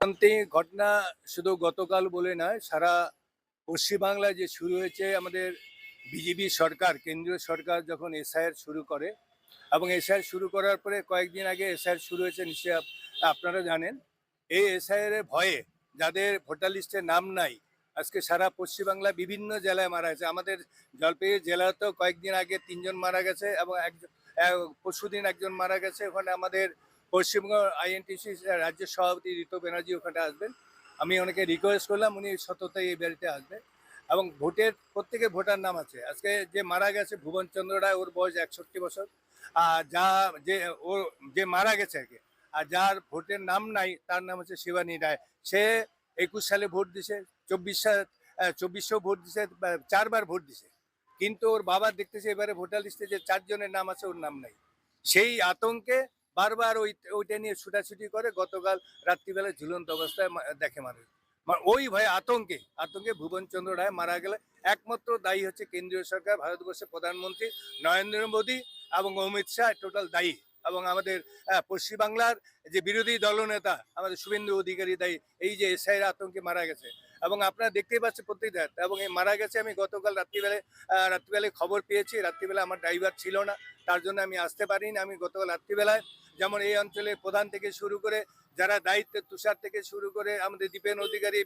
ঘটনা শুধু গতকাল বলে নয়, সারা পশ্চিমবাংলায় যে শুরু হয়েছে আমাদের বিজেপি সরকার, কেন্দ্রীয় সরকার যখন এসআইআর শুরু করে এবং এসআইআর শুরু করার পরে কয়েকদিন আগে এসআইআর শুরু হয়েছে নিশ্চয়ই আপনারা জানেন। এই এসআইআর ভয়ে যাদের ভোটার লিস্টে নাম নাই, আজকে সারা পশ্চিমবাংলা বিভিন্ন জেলায় মারা গেছে। আমাদের জলপাইগুড়ি জেলাতেও কয়েকদিন আগে তিনজন মারা গেছে এবং একজন পরশুদিন একজন মারা গেছে। ওখানে আমাদের পশ্চিমবঙ্গ আইএনটিসি রাজ্য সভাপতি ঋতু ব্যানার্জি ওখানে আসবেন। আমি অনেকে রিকোয়েস্ট করলাম, উনি সততাই এই বাড়িতে আসবেন। এবং ভোটের, প্রত্যেকে ভোটার নাম আছে। আজকে যে মারা গেছে ভুবন চন্দ্র রায়, ওর বয়স একষট্টি বছর। আর যা, যে ও, যে মারা গেছে আর আর যার ভোটের নাম নাই, তার নাম হচ্ছে শিবানী রায়। সে একুশ সালে ভোট দিছে, চব্বিশ সাল চব্বিশশো ভোট দিছে চারবার ভোট দিছে। কিন্তু ওর বাবা দেখতেছে এবারে ভোটার লিস্টে যে চারজনের নাম আছে, ওর নাম নাই। সেই আতঙ্কে বারবার ওই, ওইটা নিয়ে ছুটাছুটি করে গতকাল রাত্রিবেলা ঝুলন্ত অবস্থায় দেখে মানুষ। ওই ভয়ে আতঙ্কে আতঙ্কে ভুবন চন্দ্র রায় মারা গেলে একমাত্র দায়ী হচ্ছে কেন্দ্রীয় সরকার, ভারতবর্ষের প্রধানমন্ত্রী নরেন্দ্র মোদী এবং অমিত শাহ টোটাল দায়ী এবং আমাদের পশ্চিমবাংলার যে বিরোধী দলনেতা, আমাদের শুভেন্দু অধিকারী দায়ী, এই যে এসআইয়ের আতঙ্কে মারা গেছে। এবং আপনারা দেখতেই পাচ্ছেন প্রত্যেক এবং এই মারা গেছে আমি গতকাল রাত্রিবেলায় রাত্রিবেলায় খবর পেয়েছি। রাত্রিবেলা আমার ড্রাইভার ছিল না, তার জন্য আমি আসতে পারিনি। আমি গতকাল রাত্রিবেলায় যেমন এই অঞ্চলে প্রধান থেকে শুরু করে যারা দায়িত্বের তুষার থেকে শুরু করে আমাদের দীপেন অধিকারী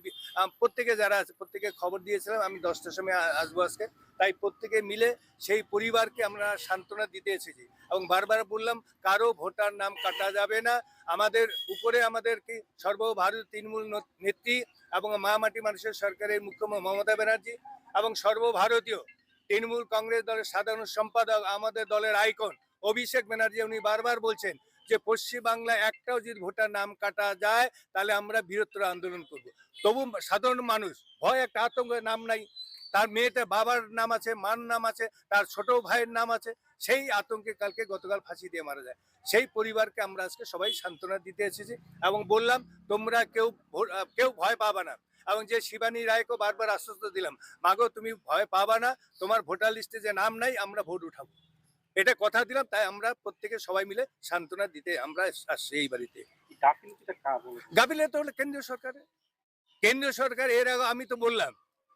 প্রত্যেকে যারা আছে, প্রত্যেকে খবর দিয়েছিলাম, আমি দশটার সময় আসব আজকে। তাই প্রত্যেকে মিলে সেই পরিবারকে আমরা সান্ত্বনা দিতে এসেছি। এবং বারবার বললাম, কারও ভোটার নাম কাটা যাবে না। আমাদের উপরে আমাদের কি সর্বভারতীয় তৃণমূল নেত্রী এবং মা মাটি মানুষের সরকারের মুখ্যমন্ত্রী মমতা ব্যানার্জি এবং সর্বভারতীয় তৃণমূল কংগ্রেস দলের সাধারণ সম্পাদক, আমাদের দলের আইকন অভিষেক ব্যানার্জি, উনি বারবার বলছেন যে পশ্চিমবাংলায় একটাও যদি ভোটার নাম কাটা যায়, তাহলে আমরা বৃহত্তর আন্দোলন করব। তবু সাধারণ মানুষ, ভয় একটা আতঙ্কের নাম নাই। তার মেয়েটা বাবার নাম আছে, মার নাম আছে, তার ছোট ভাইয়ের নাম আছে, সেই আতঙ্কে কালকে গতকাল ফাঁসি দিয়ে মারা যায়। সেই পরিবারকে আমরা আজকে সবাই সান্ত্বনা দিতে এসেছি এবং বললাম, তোমরা কেউ কেউ ভয় পাবা না। এবং যে শিবানী রায়কে বারবার আশ্বস্ত দিলাম, মাগো, তুমি ভয় পাবা না, তোমার ভোটার লিস্টে যে নাম নাই, আমরা ভোট উঠাবো। এটা কথা দিলাম তাই আমরা প্রত্যেকে সবাই মিলে সান্ত্বনা দিতে আমরা আসছি এই বাড়িতে। গাবিলে তো হলো কেন্দ্রীয় সরকারের। কেন্দ্রীয় সরকার এর আগে আমি তো বললাম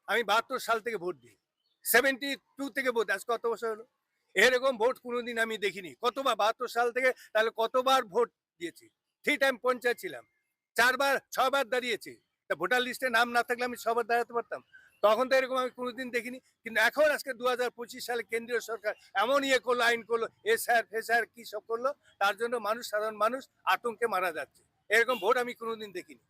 আমি বাহাত্তর সাল থেকে ভোট দিই। সেভেন্টি টু থেকে ভোট আজ কত বছর হলো? এরকম ভোট কোনোদিন আমি দেখিনি। কতবার বাহাত্তর সাল থেকে তাহলে কতবার ভোট দিয়েছি? থ্রি টাইম পঞ্চায়েত ছিলাম। চারবার ছবার দাঁড়িয়েছি। তা ভোটার লিস্টে নাম না থাকলে আমি সবার দাঁড়াতে পারতাম। তখন তো এরকম আমি কোনোদিন দেখিনি। কিন্তু এখন আজকে দু হাজার পঁচিশ সালে কেন্দ্রীয় সরকার এমন ইয়ে করল, আইন করল এ স্যার এসআর স্যার কি সব করল, তার জন্য মানুষ, সাধারণ মানুষ আতঙ্কে মারা যাচ্ছে। এরকম ভোট আমি কোনোদিন দেখিনি।